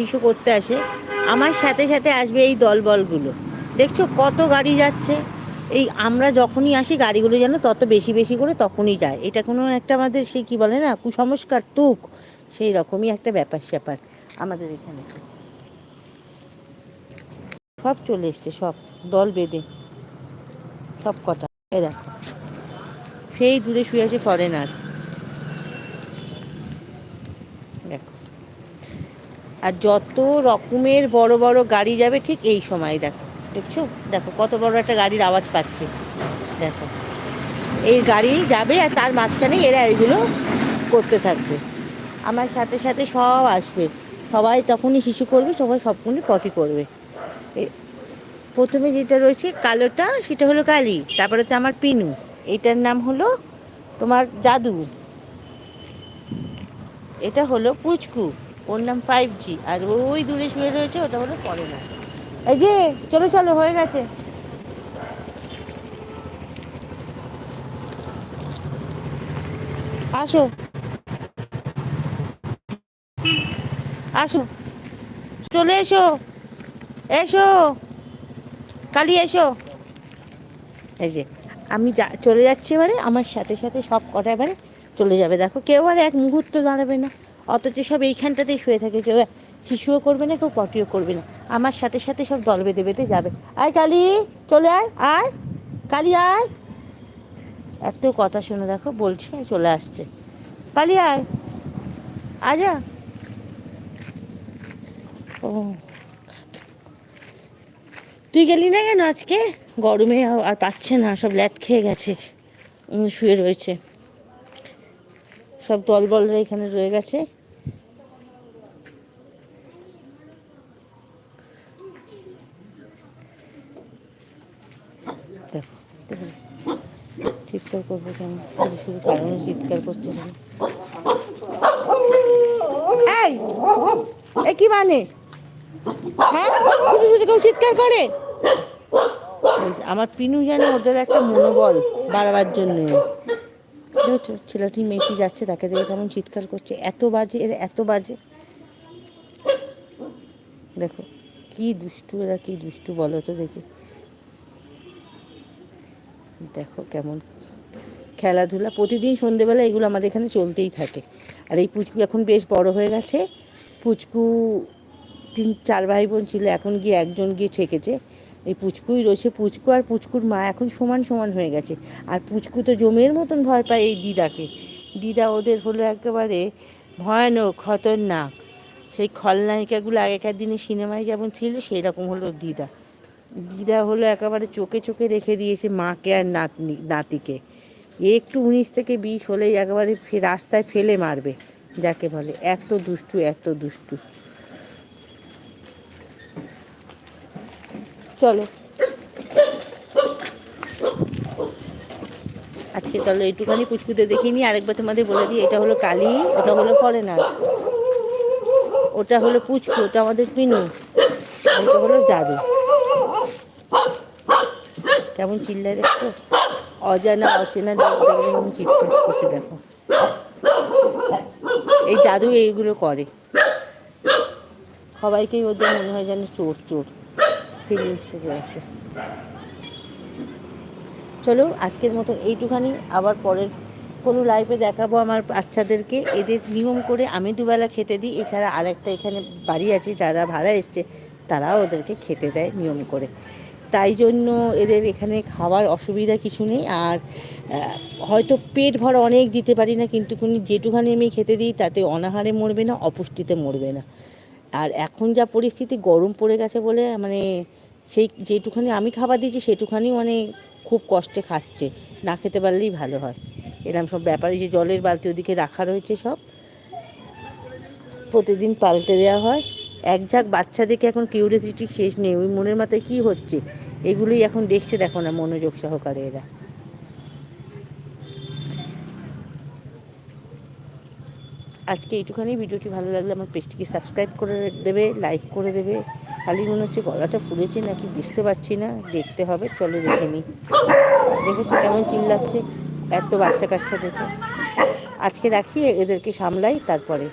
Tissue করতে আসে, আমার সাথে সাথে আসবে এই দলবলগুলো। দেখছ কত গাড়ি যাচ্ছে? এই আমরা যখনই আসি, গাড়িগুলো যেন তত বেশি বেশি করে তখনই যায়। এটা কোনো একটা আমাদের সেই কী বলে না, কুসংস্কার তুক। সেই রকমই একটা ব্যাপার স্যাপার আমাদের এখানে। সব চলে এসছে, সব দল বেঁধে। সব কটা। এ দেখো। সেই দূরে শুয়ে আছে ফরেনার দেখো। আর যত রকমের বড় বড় গাড়ি যাবে ঠিক এই সময় দেখো, দেখছ? দেখো কত বড় একটা গাড়ির আওয়াজ পাচ্ছে। দেখো, এই গাড়ি যাবে আর তার মাঝখানে এরা এগুলো করতে থাকবে। আমার সাথে সাথে সব আসবে। সবাই তখনই শিশু করবে, সবাই সবগুলি পটি করবে। প্রথমে যেটা রয়েছে কালোটা, সেটা হলো কালি, তারপরে তো আমার পিনু। এটার নাম হলো তোমার জাদু। এটা হলো পুচকু। ওর নাম ফাইভ জি আর ওই দূরে শুয়ে রয়েছে, ওটা হলো পরে না। এই যে, চলো চলো, হয়ে গেছে। আসো। আসো। চলে এসো। এসো। কালি এসো। এই যে, আমি যা, চলে যাচ্ছি এবারে, আমার সাথে সাথে সব কটা এবারে চলে যাবে। দেখো, কেউ আর এক মুহূর্ত দাঁড়াবে না। অথচ সব এইখানটাতেই শুয়ে থাকে। কেউ শিশুও করবে না, কেউ পটিও করবে না। আমার সাথে সাথে সব দল বেঁধে বেঁধে যাবে। আয় কালি, চলে আয় আয়, কালি আয়। এত কথা শুনে দেখো, বলছি চলে আসছে। পালি আয় আজা ও। তুই গেলি না কেন আজকে? গরমে আর- পাচ্ছে না, সব ল্যাদ খেয়ে গেছে। শুয়ে রয়েছে। সব দলবলরা এখানে রয়ে গেছে। দেখো। চিৎকার করব কেন? শুধু কারণে চিৎকার করছে কেন? এই, এ কি মানে? হ্যাঁ? শুধু শুধু কেউ চিৎকার করে? আমার পিনু যেন ওদের একটা মনোবল বাড়াবার জন্য। দেখছ, ছেলেটি মেয়েটি যাচ্ছে, তাকে দেখে কেমন চিৎকার করছে। এত বাজে, এর এত বাজে। দেখো, কি দুষ্টু, এরা কি দুষ্টু বলো তো দেখি। দেখো কেমন খেলাধুলা। প্রতিদিন সন্ধেবেলা এগুলো আমাদের এখানে চলতেই থাকে। আর এই পুচকু এখন বেশ বড় হয়ে গেছে। পুচকু তিন, চার ভাই বোন ছিল, এখন গিয়ে একজন গিয়ে ঠেকেছে। এই পুচকুই রয়েছে পুচকু আর পুচকুর মা এখন সমান সমান হয়ে গেছে। আর পুচকু তো জমের মতন ভয় পায় এই দিদাকে। দিদা ওদের হলো একেবারে ভয়ানক, খতরনাক। সেই খলনায়িকাগুলো আগেকার দিনে সিনেমায় যেমন ছিল সেই রকম হলো দিদা। দিদা হলো একেবারে চোখে চোখে রেখে দিয়েছে মাকে আর নাতনি, নাতিকে। একটু উনিশ থেকে বিশ হলেই একেবারে রাস্তায় ফেলে মারবে, যাকে বলে। এত দুষ্টু এত দুষ্টু। চলো। আজকে চলো এইটুখানি পুচকুতে দেখিনি, আরেকবার তোমাদের বলে দিই, এটা হলো কালি, ওটা হলো ফরেনার ওটা হলো পুচকু, ওটা আমাদের পিনু এটা হলো জাদু। কেমন চিল্লায় দেখতো অজানা, অচেনা কেমন চিৎকার করছে, দেখো। এই জাদু এইগুলো করে। সবাইকেই ওদের মনে হয় যেন চোর চোর। ফিলিংস চলে আসে চলো, আজকের মতো এইটুখানি। আবার পরের কোনো লাইফে দেখাবো আমার বাচ্চাদেরকে। এদের নিয়ম করে আমি দুবেলা খেতে দিই। এছাড়া আরেকটা এখানে বাড়ি আছে, যারা ভাড়া এসছে, তারাও ওদেরকে খেতে দেয় নিয়ম করে। তাই জন্য এদের এখানে খাওয়ার অসুবিধা কিছু নেই। আর হয়তো পেট ভরা অনেক দিতে পারি না, কিন্তু কোন যেটুখানি আমি খেতে দিই, তাতে অনাহারে মরবে না, অপুষ্টিতে মরবে না। আর এখন যা পরিস্থিতি, গরম পড়ে গেছে বলে মানে সেই যেটুখানি আমি খাবার দিয়েছি, সেটুখানি মানে খুব কষ্টে খাচ্ছে। না খেতে পারলেই ভালো হয়। এরকম সব ব্যাপারে যে জলের বালতি ওদিকে রাখা রয়েছে সব। প্রতিদিন পাল্টে দেওয়া হয়। এক ঝাঁক বাচ্চা দেখে এখন কিউরিয়াসিটি শেষ নেই, ওই মনের মাথায় কী হচ্ছে? এগুলোই এখন দেখছে দেখো না মনোযোগ সহকারে এরা। আজকে এইটুখানি, ভিডিওটি ভালো লাগলে আমার পেজটিকে সাবস্ক্রাইব করে দেবে লাইক করে দেবে। খালি মনে হচ্ছে গলাটা ফুলেছে নাকি বুঝতে পারছি না, দেখতে হবে, চলো দেখে নিই। দেখেছি কেমন চিল্লাচ্ছে? এত বাচ্চা কাচ্চা দেখে। আজকে রাখি, এদেরকে সামলাই, তারপরে।